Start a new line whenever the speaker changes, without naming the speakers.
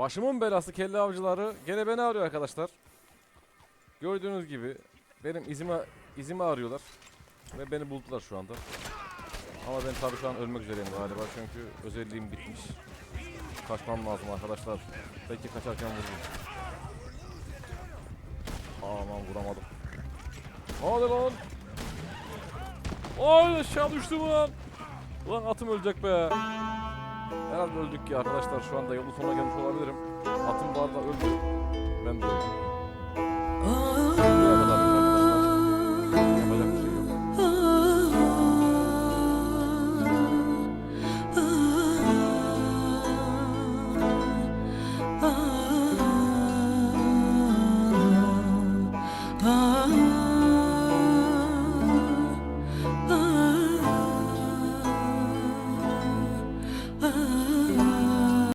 Başımın belası kelle avcıları gene beni arıyor arkadaşlar. Gördüğünüz gibi benim izimi izimi arıyorlar ve beni buldular şu anda. Ama ben tabii şu an ölmek üzereyim galiba çünkü özelliğim bitmiş. Kaçmam lazım arkadaşlar. Belki kaçarken vururum. Aman vuramadım. Hadi lan. Ay aşağı düştüm lan. Ulan atım ölecek be herhalde öldük ya arkadaşlar şu anda yolun sonuna gelmiş olabilirim. Atım bu arada öldü. Ben de öldüm. Ah